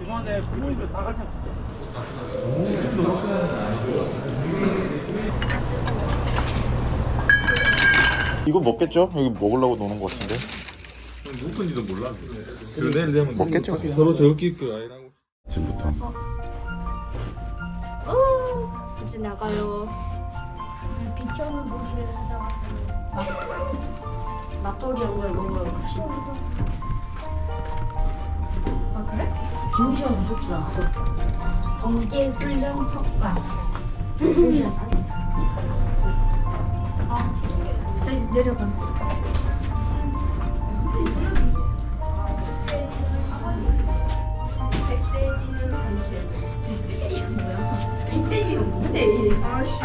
죄송한데 부모님들 다 같이 이거 먹겠죠? 여기 먹으려고 노는 것 같은데. 무슨 건지도 몰라. 내일 되면 먹겠죠? 서로 저기 그 아이라고. 지금부터. 어, 이제 나가요. 비치 오는 고기를 가져왔어요. 맛돌이 한걸 먹으러 갑시다. 김시현 무섭지 않았어. 동계 훈련 효과. 아, 저 이제 내려가.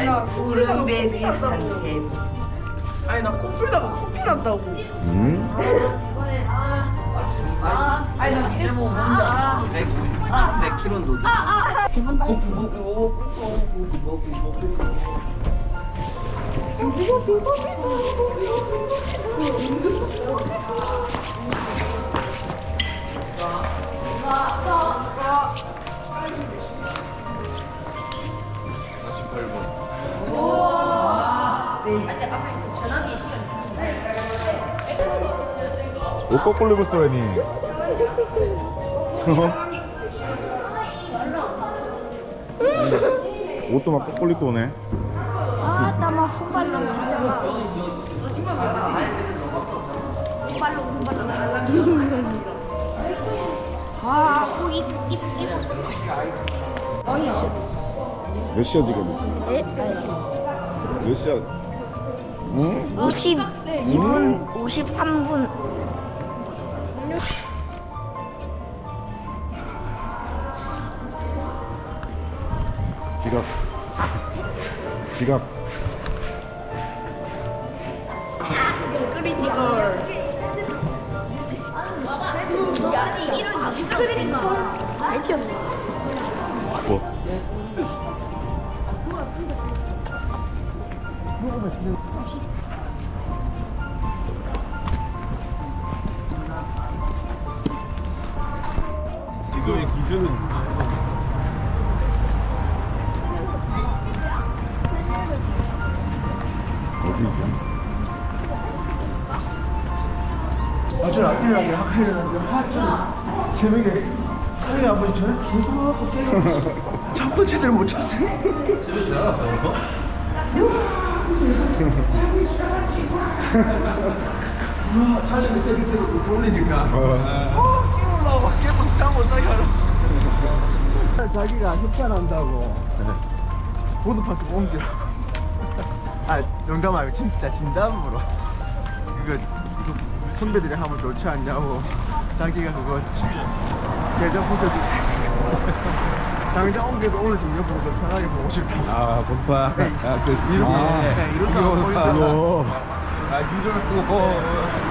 나 부른데지 단체. 아니 나 코 풀다가 코피 났다고. 음? 아 니나뭐 뭔가 100, 100kg 노드. 대본 나 옷 거꾸로 입을 써야니. 옷도 막 거꾸로 입고 오네. 아, 나막 fut발로 진짜 막. fut발로, fut발로. 아, 꼭 입, 입, 입. 어이, 씨. 몇 시야 지금? 에? 몇 시야? 응? 52분, 53분. 지갑. 뭐? 지금의 기준은 어쩔 아끼려고 아까 이러는데 하좀 새벽에 사위 아버지 저를 계속 와갖고 깨고 잠도 제대로 못 잤어요. 와, 자기는 새벽 돌리니까 어, 깨우려고 깨고 잠못 자게 하러 자기가 협찬한다고. 보드파크 옮기라고. 아 농담 말고 진짜 진담으로. 이거 선배들이 하면 좋지 않냐고. 자기가 그거 계정 붙여줄 당장 옮겨서 오늘 좀 옆으로 편하게 보고 싶다. 아 본파. 아 그 이렇게. 아, 네, 이렇게 하고 보인다 이거 아 기준을 쓰고. 아빠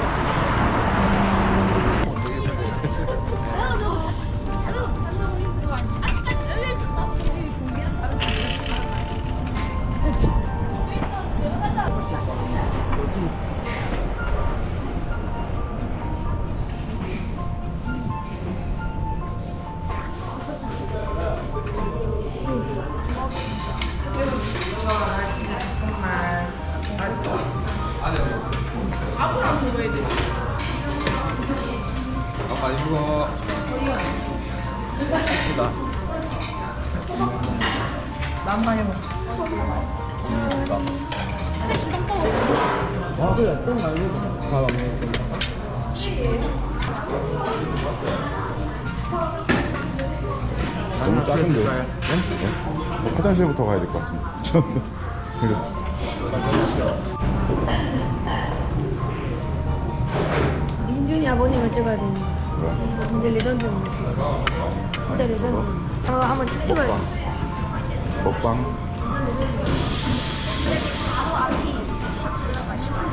너무 작은데. 어? 뭐 화장실부터 가야 될 것 같은데. 그래. 민준이 아버님을 찍어야 되는데. 근데 레전드 있는 진짜. 레전드. 어, 한번 찍어야 돼. 먹방.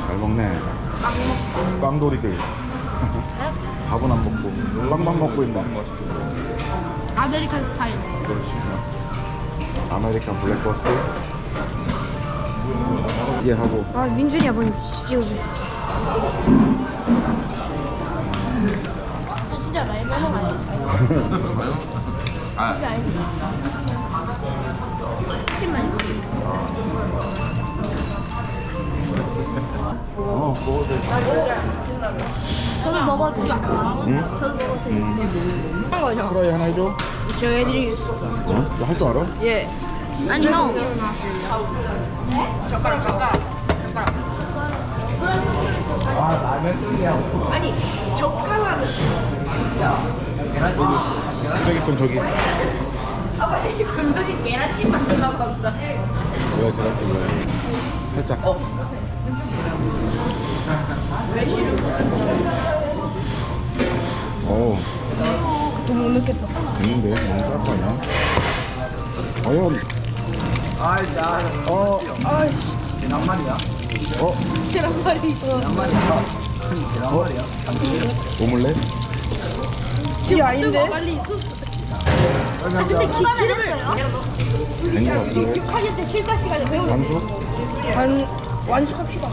잘 먹네. 꽝돌이들. 밥은 안 먹고 빵만 먹고 있나? 아메리칸 스타일. 그렇지. 아메리칸 블랙버스트. 이해하고 아, 민준이 아버님 찍어줘. 진짜 말면은 아니야. 아. 진짜 아니야. 10만 원. 어 먹어도 돼 저도 먹어도 돼. 응? 저도 먹어도 돼. 거죠. 프라이 하나 해줘 제가 해드리겠어. 어? 너할줄 알아? 예. 아니, 형. 젓가락 젓가락 젓가락 아니 젓가락은 쓰레기통 저기. 아빠 이렇게 건더기 계란찜 만들라고 한다. 왜 계란찜 왜 살짝. 어우. 너무 못 넣겠다. 됐는데 너무 아니야? 과연 아이 나 어? 낭만이야 어? 계란말이. 낭만이야 뭐 먹을래? 지금 아닌데? 빨리 있어. 근데 기간을 했어요? 된거 같은데? 6학년 때 실사 시간에 배우는 반숙? 완, 완숙합시다.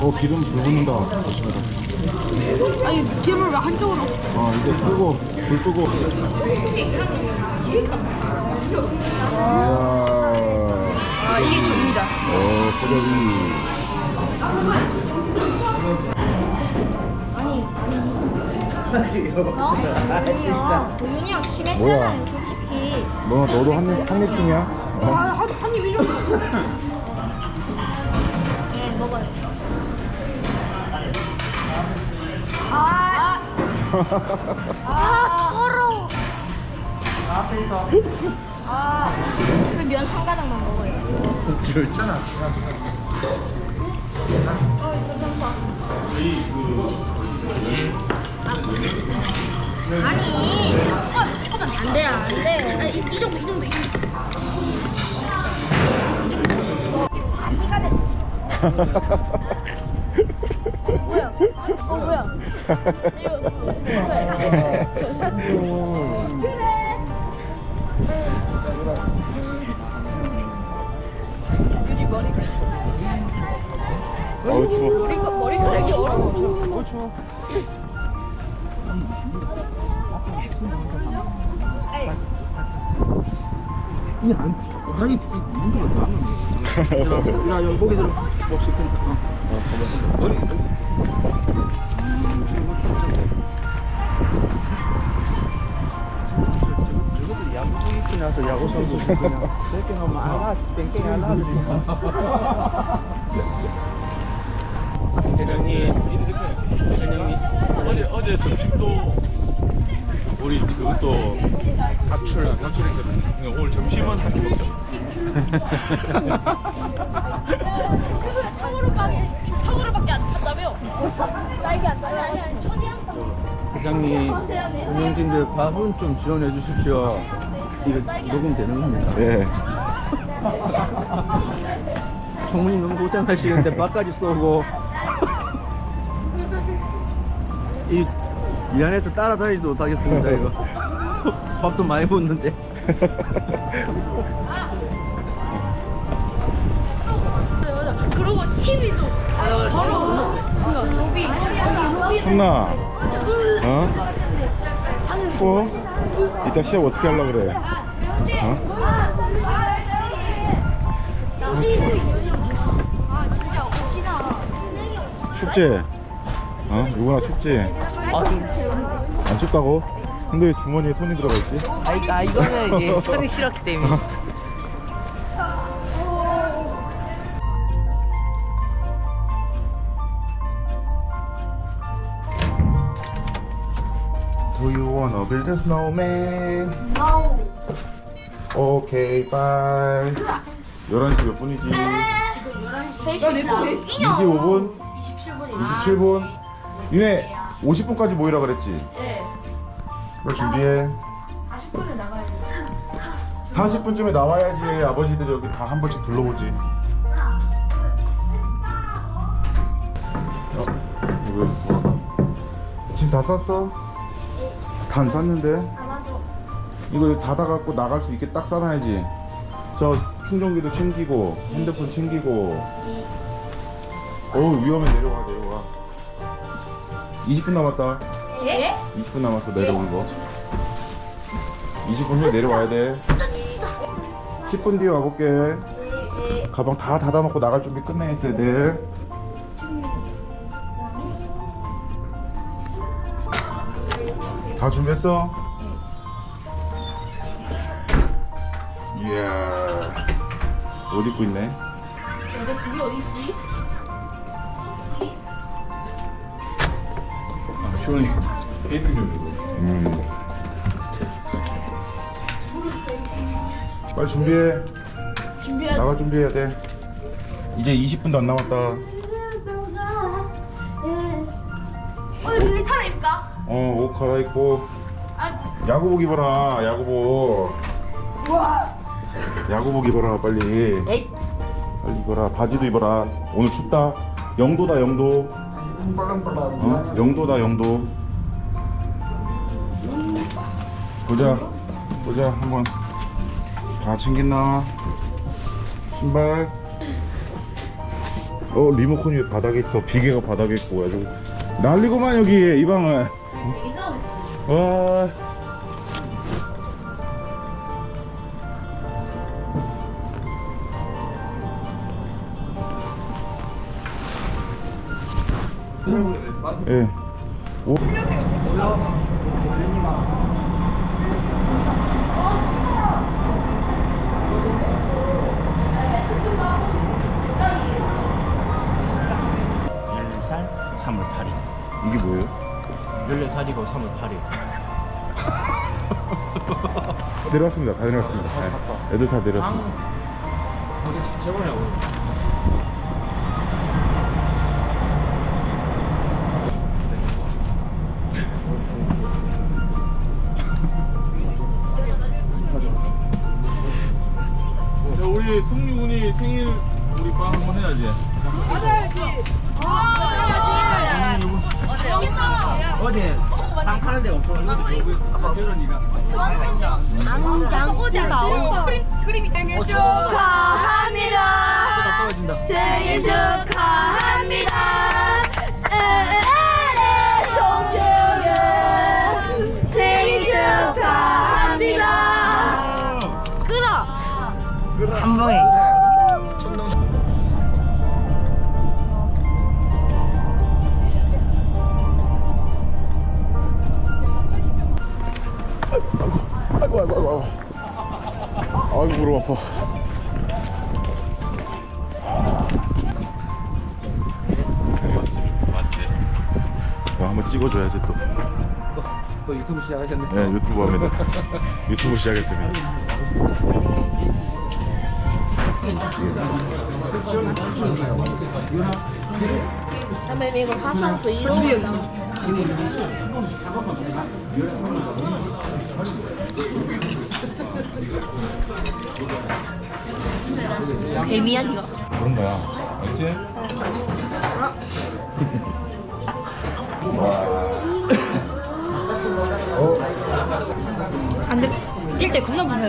어 기름 불 붙는다 조심해라 아니, 기름을 왜 한쪽으로? 어 이제 끄고 불 끄고 이야 아, 이게 접니다. 어 포도리 어? 아니야. 도윤이 형 심했잖아요, 뭐야? 솔직히. 너 너도 한입 한입 중이야? 아, 어? 한, 한입 일로. 네, 먹어요. 아, 아, 서로. 아, 그 면 한 가닥만 먹어요. 그렇잖아 어, 괜찮다. 아니, 어, 잠깐만, 안 돼, 안 돼. 아니, 이, 이 정도, 이 정도, 이 정도. 바지가 됐어. 뭐야? 어, 뭐야? 이거, 뭐야? 그래. 유리 머리. 어우 추워 머리가 머리카락이 얼어. 이안 아니 이 문제가 나는 야 여기 들어 뭐 시켜 머리 저것들 야구 입고 나서 야구 선수 그냥 저렇게 하면 알아 땡땡이 알아 대장님 대장님 어제 어제 점심도 우리 그것도 각출 각출했거든 오늘 점심은 한 끼밖에 없지 턱으로 가게 회장님 운영진들 밥은 좀 지원해 주십시오. 이거 녹음되는 겁니다. 예. 총무님 너무 고생하시는데 밥까지 쏘고. 이 미안해서 따라다니지도 못하겠습니다 이거. 밥도 많이 묻는데. 그리고 TV도. 로 비 저기 로비 순나 어? 추워? 이따 시합 어떻게 하려고 그래? 어? 아 춥지? 어? 이거나 춥지? 안 춥다고? 근데 왜 주머니에 손이 들어가 있지? 아, 이- 아 이거는 이게 손이 싫었기 때문에 Do you wanna build a snowman? 오케이 바이 11시 몇 분이지? 3시다 25분? 27분이야 27분? 니네 50분까지 모이라 그랬지? 네 그걸 준비해 40분에 나가야 돼 40분쯤에 나와야지 아버지들이 여기 다 한 번씩 둘러보지 어? 이거 짐다 쌌어? 다 안 쌌는데? 아마도 이거 닫아갖고 나갈 수 있게 딱 싸놔야지. 저 충전기도 챙기고 핸드폰 챙기고. 어우 위험해. 내려와 내려와 20분 남았다. 예? 20분 남았어 내려오는 거 20분 후에 내려와야 돼. 10분 뒤에 와볼게. 가방 다 닫아놓고 나갈 준비 끝내 있어야 돼 다 준비했어? 이야 옷 입고 있네 근데 그게 어딨지? 아, 시원히 게이트 좀 음. 빨리 준비해 준비해. 나갈 준비해야 돼 이제 20분도 안 남았다 어 옷 갈아입고. 아, 야구복 입어라 야구복. 야구복 입어라 빨리. 에이. 빨리 입어라 바지도 입어라. 오늘 춥다? 영도다 영도. 어? 영도다 영도. 보자 보자 한번. 다 챙겼나? 신발. 어 리모컨이 왜 바닥에 있어. 비계가 바닥에 있고 아주. 난리구만 여기 이 방은 와 예. 오. 살 3월 8일. 이게 뭐예요? 14살이고 3월 8일. 내려왔습니다. 다 내려왔습니다. 네. 애들 다 내려왔습니다. 저번에 오늘 야, 우리 성유군이 생일 우리 빵 한번 해야지. 어제 빵 파는 데가 없어. 아까 결혼이가. 장장구가 크림 크림이 축하합니다. 떨어진다. 생일 축하합니다. 에에에 동생은 생일 축하합니다. 끌어. 한 방에. 아파. 야, 한번 찍어줘야지 또. 또 유튜브 시작하셨네. 네, 유튜브 합니다. 유튜브 시작했습니다. 다음에 이거 화성 브이로그 애미야 이거. 그런 거야. 알지? 안 돼. 뛸때 겁나 무서워